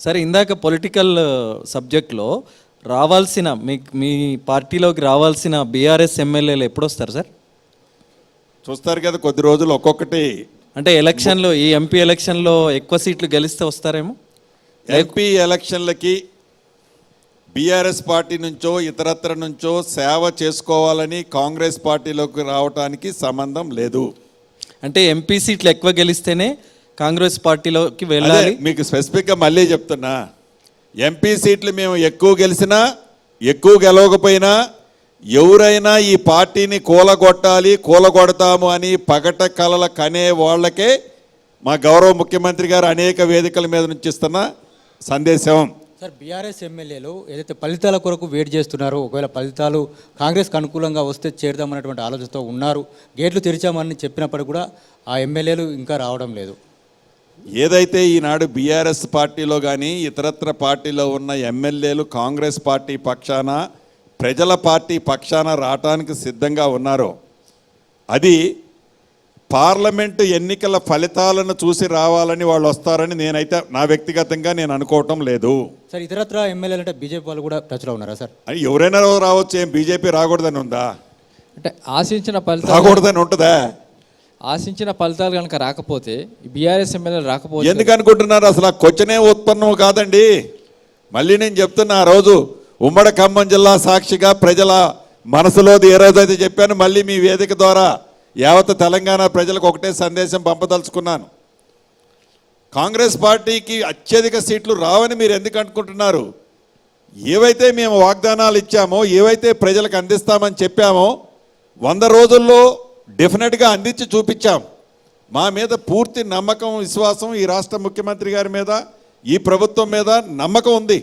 సరే ఇందాక పొలిటికల్ సబ్జెక్ట్లో రావాల్సిన మీ మీ పార్టీలోకి రావాల్సిన బీఆర్ఎస్ ఎమ్మెల్యేలు ఎప్పుడు వస్తారు సార్? చూస్తారు కదా కొద్ది రోజులు ఒక్కొక్కటి. అంటే ఎలక్షన్లో ఈ ఎంపీ ఎలక్షన్లో ఎక్కువ సీట్లు గెలిస్తే వస్తారేమో? ఎంపీ ఎలక్షన్లకి బీఆర్ఎస్ పార్టీ నుంచో ఇతరత్ర నుంచో సేవ చేసుకోవాలని కాంగ్రెస్ పార్టీలోకి రావటానికి సంబంధం లేదు. అంటే ఎంపీ సీట్లు ఎక్కువ గెలిస్తేనే కాంగ్రెస్ పార్టీలోకి వెళ్ళాలి. మీకు స్పెసిఫిక్గా మళ్ళీ చెప్తున్నా. ఎంపీ సీట్లు మేము ఎక్కువ గెలిచినా ఎక్కువ గెలవకపోయినా ఎవరైనా ఈ పార్టీని కూలగొట్టాలి కూలగొడతాము అని పగట కలల కనే వాళ్ళకే మా గౌరవ ముఖ్యమంత్రి గారు అనేక వేదికల మీద నుంచి ఇస్తున్న సందేశం. సార్ బీఆర్ఎస్ ఎమ్మెల్యేలు ఏదైతే ఫలితాల కొరకు వెయిట్ చేస్తున్నారో ఒకవేళ ఫలితాలు కాంగ్రెస్కి అనుకూలంగా వస్తే చేరుదామన్నటువంటి ఆలోచనతో ఉన్నారు. గేట్లు తెరిచామని చెప్పినప్పుడు కూడా ఆ ఎమ్మెల్యేలు ఇంకా రావడం లేదు. ఏదైతే ఈనాడు బీఆర్ఎస్ పార్టీలో కానీ ఇతరత్ర పార్టీలో ఉన్న ఎమ్మెల్యేలు కాంగ్రెస్ పార్టీ పక్షాన ప్రజల పార్టీ పక్షాన రావటానికి సిద్ధంగా ఉన్నారో అది పార్లమెంటు ఎన్నికల ఫలితాలను చూసి రావాలని వాళ్ళు వస్తారని నేనైతే నా వ్యక్తిగతంగా నేను అనుకోవటం లేదు. సార్ ఇతరత్ర ఎమ్మెల్యేలు అంటే బీజేపీ వాళ్ళు కూడా టచ్లో ఉన్నారా సార్? అని ఎవరైనా రావచ్చు ఏం బీజేపీ రాకూడదని ఉందా? అంటే ఆశించిన ఫలితాలు రాకూడదని ఉంటుందా? ఆశించిన ఫలితాలు కనుక రాకపోతే బీఆర్ఎస్ ఎమ్మెల్యే రాకపోతే ఎందుకు అనుకుంటున్నారు? అసలు ఆ క్వశ్చనే ఉత్పన్నం కాదండి. మళ్ళీ నేను చెప్తున్నా ఆ రోజు ఉమ్మడి ఖమ్మం జిల్లా సాక్షిగా ప్రజల మనసులోది ఏ రోజైతే చెప్పాను మళ్ళీ మీ వేదిక ద్వారా యావత్ తెలంగాణ ప్రజలకు ఒకటే సందేశం పంపదలుచుకున్నాను. కాంగ్రెస్ పార్టీకి అత్యధిక సీట్లు రావని మీరు ఎందుకు అనుకుంటున్నారు? ఏవైతే మేము వాగ్దానాలు ఇచ్చామో ఏవైతే ప్రజలకు అందిస్తామని చెప్పామో వంద రోజుల్లో డెఫినెట్గా అందించి చూపించాం. మా మీద పూర్తి నమ్మకం విశ్వాసం ఈ రాష్ట్ర ముఖ్యమంత్రి గారి మీద ఈ ప్రభుత్వం మీద నమ్మకం ఉంది.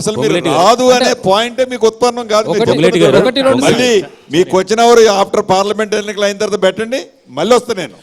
అసలు మీరు రాదు అనే పాయింట్ మీకు ఉత్పన్నం కాదు మళ్ళీ మీకు వచ్చినవారు ఆఫ్టర్ పార్లమెంట్ ఎన్నికలు అయిన తర్వాత పెట్టండి మళ్ళీ వస్తా నేను.